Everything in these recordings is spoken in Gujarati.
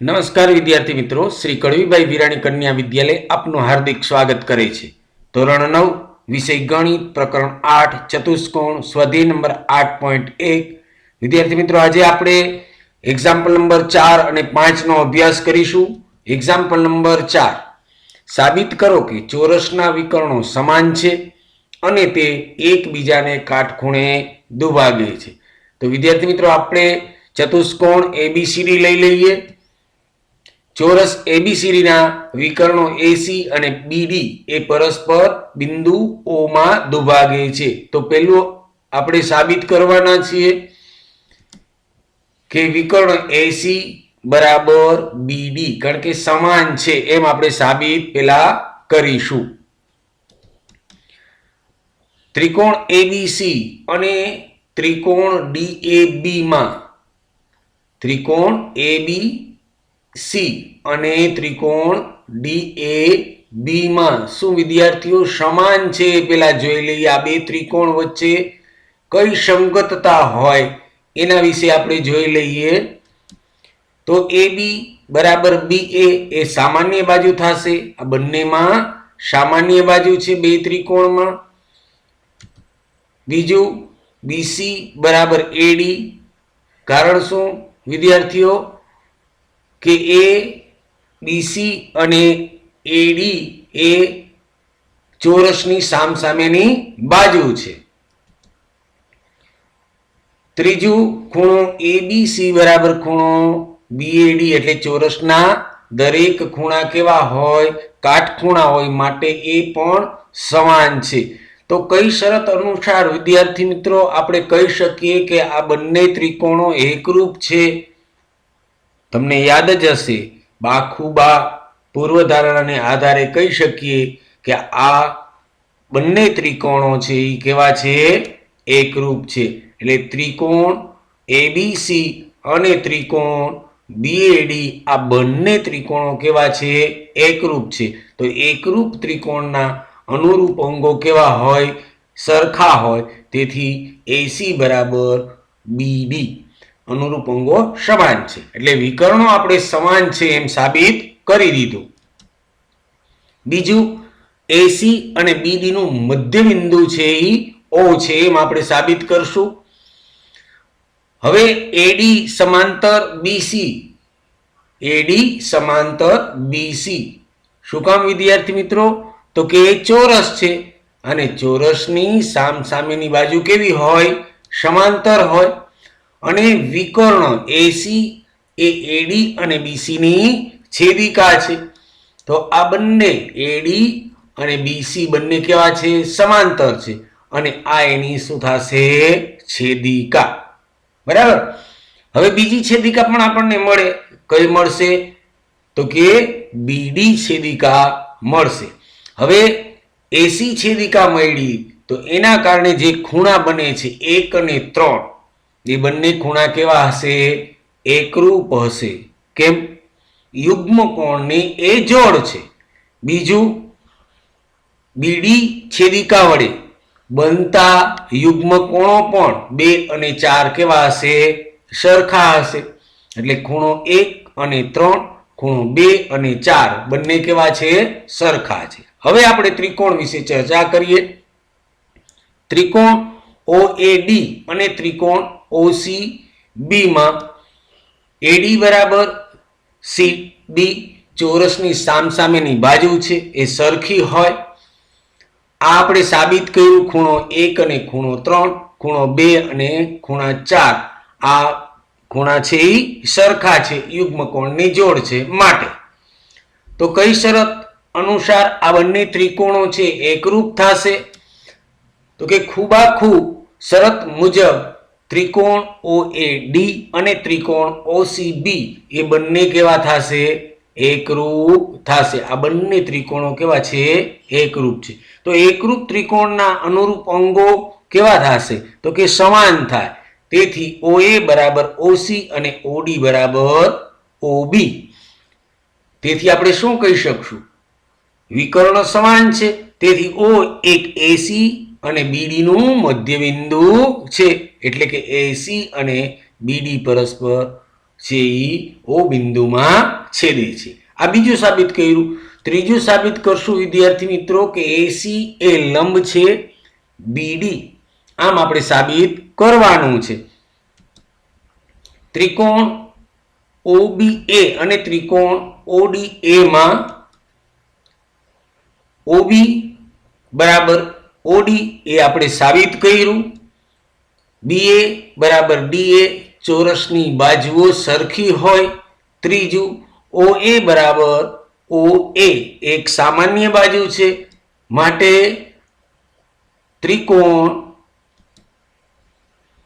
નમસ્કાર વિદ્યાર્થી મિત્રો, શ્રી કડવીભાઈ વિરાણી કન્યા વિદ્યાલય આપનું હાર્દિક સ્વાગત કરે છે. ધોરણ નવ, વિષય ગણિત, પ્રકરણ આઠ, ચતુષ્કોણ સ્વધેય નંબર આઠ પોઈન્ટ એક. વિદ્યાર્થી મિત્રો, આજે આપણે એક્ઝામ્પલ નંબર ચાર અને પાંચનો અભ્યાસ કરીશું. એક્ઝામ્પલ નંબર ચાર. સાબિત કરો કે ચોરસના વિકર્ણો સમાન છે અને તે એકબીજાને કાટખૂણે દુભાગે છે. તો વિદ્યાર્થી મિત્રો, આપણે ચતુષ્કોણ એબીસીડી લઈ લઈએ. ચોરસ એબીસીડીના વિકર્ણો એસી અને બીડી એ પરસ્પર બિંદુ ઓમાં દુભાગે છે. તો પેલું આપણે સાબિત કરવાના છીએ કે વિકર્ણ એસી બરાબર બીડી કારણ કે સમાન છે એમ આપણે સાબિત પેલા કરીશું. ત્રિકોણ એબીસી અને ત્રિકોણ ડીએબી માં ત્રિકોણ એબી સી અને ત્રિકોણ ડી એ બી માં. શું વિદ્યાર્થીઓ સમાન છે? પેલા જોઈ લઈએ આ બે ત્રિકોણ વચ્ચે કઈ સંગતતા હોય એના વિશે આપણે જોઈ લઈએ. તો એ બી બરાબર બી એ એ સામાન્ય બાજુ થશે. આ બંનેમાં સામાન્ય બાજુ છે બે ત્રિકોણમાં. બીજું બીસી બરાબર એડી કારણ શું? વિદ્યાર્થીઓ કે એ બીસી અને એડી એ ચોરસની સામસામેની બાજુ છે. ત્રીજું ખૂણો એબીસી બરાબર ખૂણો બીએડી એટલે ચોરસના દરેક ખૂણા કેવા હોય? કાટખૂણા હોય માટે એ પણ સમાન છે. તો કઈ શરત અનુસાર વિદ્યાર્થી મિત્રો આપણે કહી શકીએ કે આ બંને ત્રિકોણો એકરૂપ છે? તમને યાદ જ હશે, બાખુબા પૂર્વધારણાને આધારે કહી શકીએ કે આ બંને ત્રિકોણો છે એ કેવા છે? એકરૂપ છે. એટલે ત્રિકોણ એબીસી અને ત્રિકોણ બીએડી આ બંને ત્રિકોણો કેવા છે? એકરૂપ છે. તો એકરૂપ ત્રિકોણના અનુરૂપ અંગો કેવા હોય? સરખા હોય. તેથી એસી બરાબર બીડી અનુરૂપ અંગો સમાન છે. એટલે વિકર્ણો આપણે સમાન છે એમ સાબિત કરી દીધું. બીજું એસી અને બીડી નું મધ્ય બિંદુ છે એ ઓ છે એમ આપણે સાબિત કરશું. હવે એડી સમાંતર બીસી એડી સમાંતર બીસી શું કામ વિદ્યાર્થી મિત્રો? તો કે એ ચોરસ છે. અને ચોરસની સામસામેની બાજુ કેવી હોય? સમાંતર હોય. અને વિકર્ણ એસી એ એડી અને બીસીની છેદિકા છે. તો આ બંને એડી અને બીસી બંને કેવા છે? સમાંતર છે. અને આ એની શું થશે? છેદિકા. બરાબર? હવે બીજી છેદિકા પણ આપણને મળે. કઈ મળશે? તો કે બીડી છેદિકા મળશે. હવે એસી છેદિકા મળી તો એના કારણે જે ખૂણા બને છે, એક અને ત્રણ એ બંને ખૂણા કેવા હશે? એકરૂપ હશે. કેમ? યુગ્મ કોણની એ જોડ છે. બીજું બીડી છેદિકા વડે. બનતા યુગ્મ કોણો પણ બે અને ચાર કેવા હશે? સરખા હશે. એટલે ખૂણો એક અને ત્રણ, ખૂણો બે અને ચાર બંને કેવા છે? સરખા છે. હવે આપણે ત્રિકોણ વિશે ચર્ચા કરીએ. ત્રિકોણ ઓ અને ત્રિકોણ ઓસી બી માં એડી બરાબર સી બી ચોરસની સામસામેની બાજુ છે, એ સરખી હોય. આ આપણે સાબિત કર્યું ખૂણો એક અને ખૂણો ત્રણ, ખૂણો બે અને ખૂણા ચાર. આ ખૂણા છે એ સરખા છે, યુગ્મ કોણની જોડ છે માટે. તો કઈ શરત અનુસાર આ બંને ત્રિકોણો છે, એકરૂપ થશે? તો કે ખૂબાખૂબ શરત મુજબ ત્રિકોણ ઓ એ ડી અને ત્રિકોણ ઓસી બી એ બંને કેવા થશે? એકરૂપ થશે. આ બંને ત્રિકોણો કેવા છે? એકરૂપ છે. તો એકરૂપ ત્રિકોણના અનુરૂપ અંગો કેવા થશે? તો કે સમાન થાય. તેથી ઓ એ બરાબર ઓસી અને ઓડી બરાબર ઓબી તેથી આપણે શું કહી શકશું? વિકર્ણ સમાન છે. તેથી ઓ એક એસી અને બીડી નું મધ્ય છે. એટલે કે એસી અને બીડી પરસ્પર છે એ ઓ બિંદુમાં છેદે છે. આ બીજું સાબિત કર્યું. ત્રીજું સાબિત કરશું વિદ્યાર્થી મિત્રો કે એસી એ લંબ છે બીડી આમ આપણે સાબિત કરવાનું છે. ત્રિકોણ OBA અને ત્રિકોણ ODA માં ઓબી બરાબર ઓડી એ આપણે સાબિત કર્યું. BA બરાબર ડીએ ચોરસની બાજુઓ સરખી હોય, ત્રીજું ઓ એ બરાબર ઓ એ એક સામાન્ય બાજુ છે. માટે ત્રિકોણ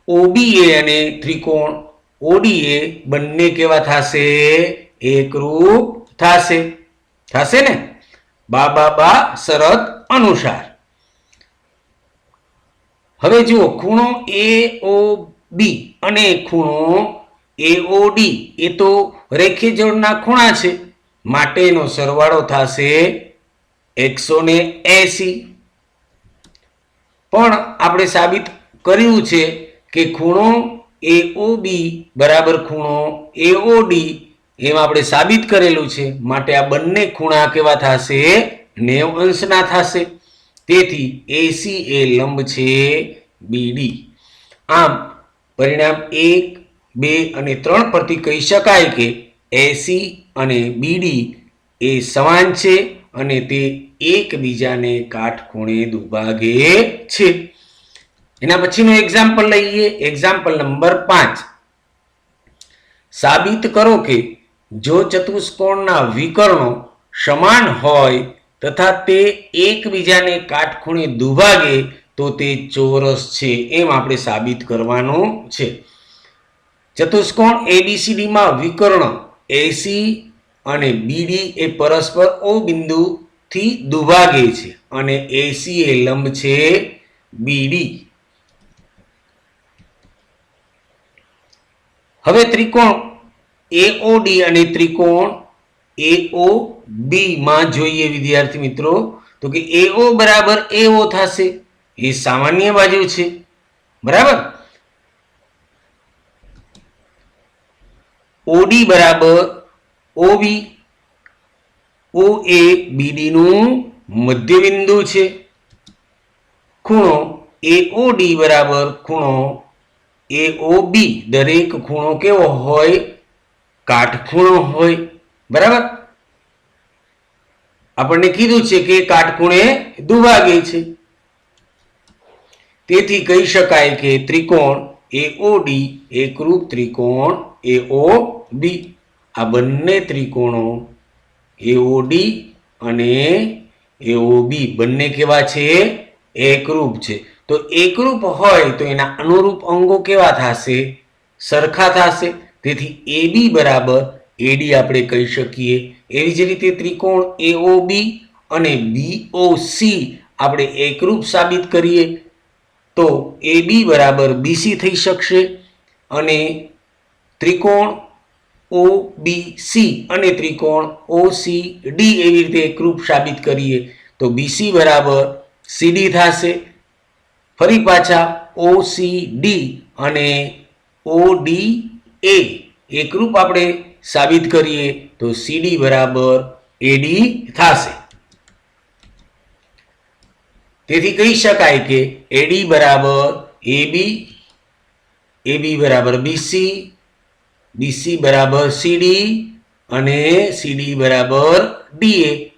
ઓબીએ અને ત્રિકોણ ઓડીએ બંને કેવા થશે? એકરૂપ થશે. થશે ને બા બા બા, શરત અનુસાર. હવે જુઓ, ખૂણો AOB અને ખૂણો AOD એ તો રેખીય જોડના ખૂણા છે. માટેનો સરવાળો થશે એકસો ને એસી. પણ આપણે સાબિત કર્યું છે કે ખૂણો AOB બરાબર ખૂણો AOD એમ આપણે સાબિત કરેલું છે. માટે આ બંને ખૂણા કેવા થશે? નેવ અંશના થશે. તેથી એસી એ લંબ છે બીડી આમ પરિણામ એક, બે અને ત્રણ પરથી કહી શકાય કે એસી અને બીડી એ સમાન છે અને તે એકબીજાને કાટખૂણે દુભાગે છે. એના પછીનું એક્ઝામ્પલ લઈએ. એક્ઝામ્પલ નંબર પાંચ. સાબિત કરો કે જો ચતુષ્કોણના વિકર્ણો સમાન હોય તથા તે એકબીજાને કાટખૂણે દુભાગે તો તે ચોરસ છે એમ આપણે સાબિત કરવાનું છે. ચતુષ્કોણ એબીસીડીમાં વિકર્ણ એસી અને બીડી એ પરસ્પર ઓ બિંદુથી દુભાગે છે અને એસી એ લંબ છે બીડી હવે ત્રિકોણ એઓડી અને ત્રિકોણ AOB માં જોઈએ વિદ્યાર્થી મિત્રો, તો કે એઓ બરાબર એઓ થશે. એ સામાન્ય બાજુ છે. બરાબર? ઓડી બરાબર OB OA BD નું મધ્યબિંદુ છે. ખૂણો AOD બરાબર ખૂણો AOB દરેક ખૂણો કેવો હોય? કાટખૂણો હોય. બરાબર? આપણને કીધું છે કે કાટખૂણે દુભાગે છે. તેથી કહી શકાય કે ત્રિકોણ એઓડી એકરૂપ ત્રિકોણ AOB આ બંને ત્રિકોણો એઓડી અને AOB બંને કેવા છે? એકરૂપ છે. તો એકરૂપ હોય તો એના અનુરૂપ અંગો કેવા થશે? સરખા થશે. તેથી AB બરાબર AD આપણે કહી શકીએ. એવી જ રીતે ત્રિકોણ AOB અને BOC આપણે એકરૂપ સાબિત કરીએ. તો એ બી બરાબર બીસી થઈ શકશે અને ત્રિકોણ ઓ બી સી અને ત્રિકોણ OCD એવી રીતે એકરૂપ સાબિત કરીએ. તો બીસી બરાબર સીડી થશે. ફરી પાછા ઓ સી ડી અને ઓ ડી એ એકરૂપ આપણે સાબિત કરીએ તો સીડી બરાબર એડી થશે. તેથી કહી શકાય કે એડી બરાબર એબી એબી બરાબર બીસી બીસી બરાબર સીડી અને સીડી બરાબર ડીએ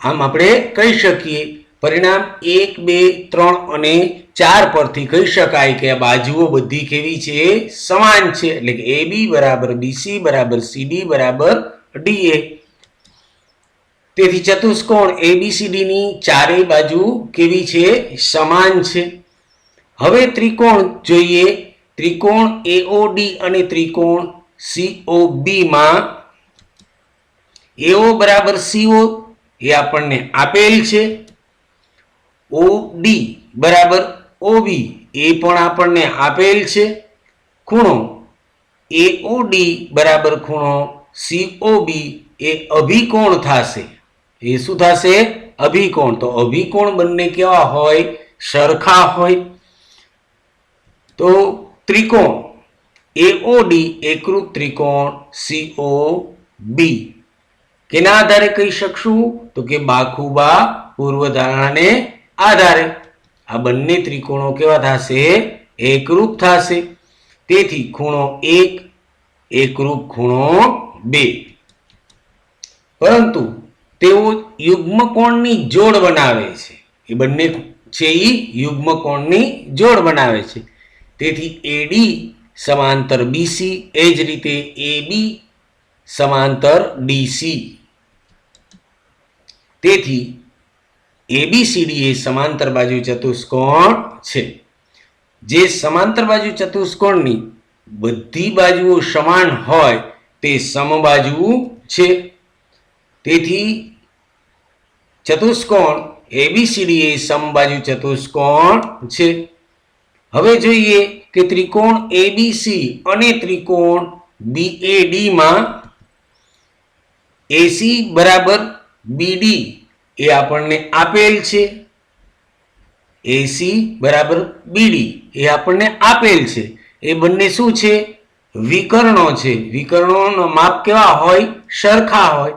આમ આપણે કહી શકીએ પરિણામ એક, બે, ત્રણ અને ચાર પરથી કહી શકાય કે આ બાજુઓ બધી કેવી છે? સમાન છે. એટલે કે એ બી બરાબર બીસી બરાબર સીડી બરાબર ડીએ તેથી ચતુષ્કોણ ABCD ની ચારેય બાજુ કેવી છે? સમાન છે. હવે ત્રિકોણ જોઈએ. ત્રિકોણ એઓડી અને ત્રિકોણ સીઓ માં એઓ બરાબર સીઓ એ આપણને આપેલ છે. OD બરાબર? OB એ પણ આપણને આપેલ છે. ખૂણો AOD બરાબર ખૂણો સી ઓ બી એ અભિકોણ થશે. એ શું થશે? અભિકોણ. તો અભિકોણ બંને કેવા હોય? સરખા હોય. તો ત્રિકોણ એઓડી એકરૂપ ત્રિકોણ સીઓ બી કેના આધારે કહી શકશું? તો કે બાખુબા પૂર્વધારણાને આધારે આ બંને ત્રિકોણો કેવા થશે? એકરૂપ થશે. તેથી ખૂણો એક, એકરૂપ ખૂણો બે. પરંતુ તેઓ યુગ્મ કોણની જોડ બનાવે છે. એ બંને છે એ યુગ્મ કોણની જોડ બનાવે છે. તેથી એડી સમાંતર બીસી એ જ રીતે એબી સમાંતર ડીસી તેથી એબીસીડી એ સમાંતર બાજુ ચતુષ્કોણ છે. જે સમાંતર બાજુ ચતુષ્કોણની બધી બાજુઓ સમાન હોય તે સમબાજુ છે. તેથી ચતુષ્કોણ એબીસીડી એ સમબાજુ ચતુષ્કોણ છે. હવે જોઈએ કે ત્રિકોણ એબીસી અને ત્રિકોણ બીએડીમાં એસી બરાબર બીડી એ આપણને આપેલ છે. એસી બરાબર બીડી એ આપણને આપેલ છે. એ બંને શું છે? વિકર્ણો છે. વિકર્ણોનો માપ કેવા હોય? સરખા હોય.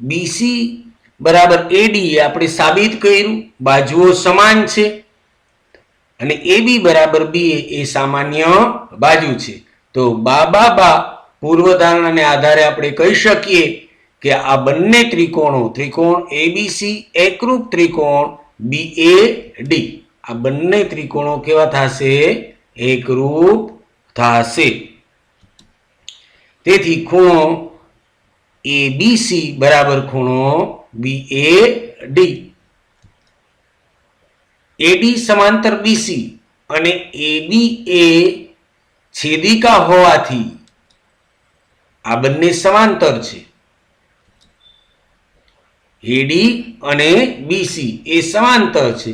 બીસી બરાબર એડી આપણે સાબિત કર્યું. બાજુઓ સમાન છે. અને એ બી બરાબર બી એ સામાન્ય બાજુ છે. તો બા બા બા, પૂર્વધારણાને આધારે આપણે કહી શકીએ કે આ બંને ત્રિકોણો, ત્રિકોણ એબીસી એકરૂપ ત્રિકોણ બી એ ડી આ બંને ત્રિકોણો કેવા થશે? એકરૂપ થશે. તેથી ખૂણો એબીસી બરાબર ખૂણો બી એ ડી એડી સમાંતર બીસી અને એબી એ છેદિકા હોવાથી આ બંને સમાંતર છે. એડી અને બીસી એ સમાંતર છે.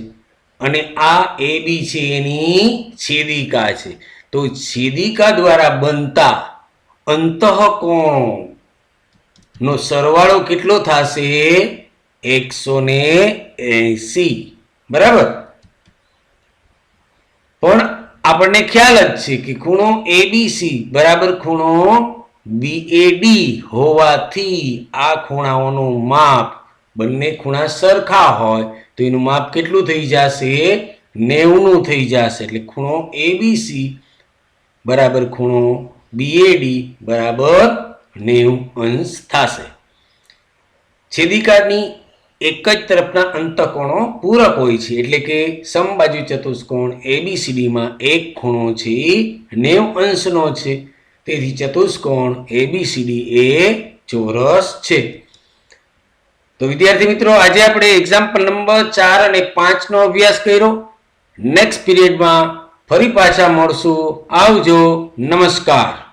અને આ એબી છે એની છેદિકા છે. તો છેદિકા દ્વારા બનતા અંતઃકોણો નો સરવાળો કેટલો થશે? એકસો ને એસી બરાબર? પણ આપણને ખ્યાલ જ છે કે ખૂણો એબીસી બરાબર ખૂણો બીએડી હોવાથી આ ખૂણાઓનું માપ બંને ખૂણા સરખા હોય તો એનું માપ કેટલું થઈ જશે? નેવનું થઈ જશે. એટલે ખૂણો એબીસી બરાબર ખૂણો બીએડી બરાબર નેવું અંશ થશે. છેદિકાની એક જ તરફના અંતકોણો પૂરક હોય છે. એટલે કે સમબાજુ ચતુષ્કોણ એબીસીડીમાં એક ખૂણો છે, નેવ અંશનો છે. તેથી ચતુષ્કોણ એબીસીડી એ ચોરસ છે. તો વિદ્યાર્થી મિત્રો, આજે આપણે એક્ઝામ્પલ નંબર ચાર અને પાંચનો અભ્યાસ કર્યો. નેક્સ્ટ પીરિયડમાં ફરી પાછા મળશું. આવજો. નમસ્કાર.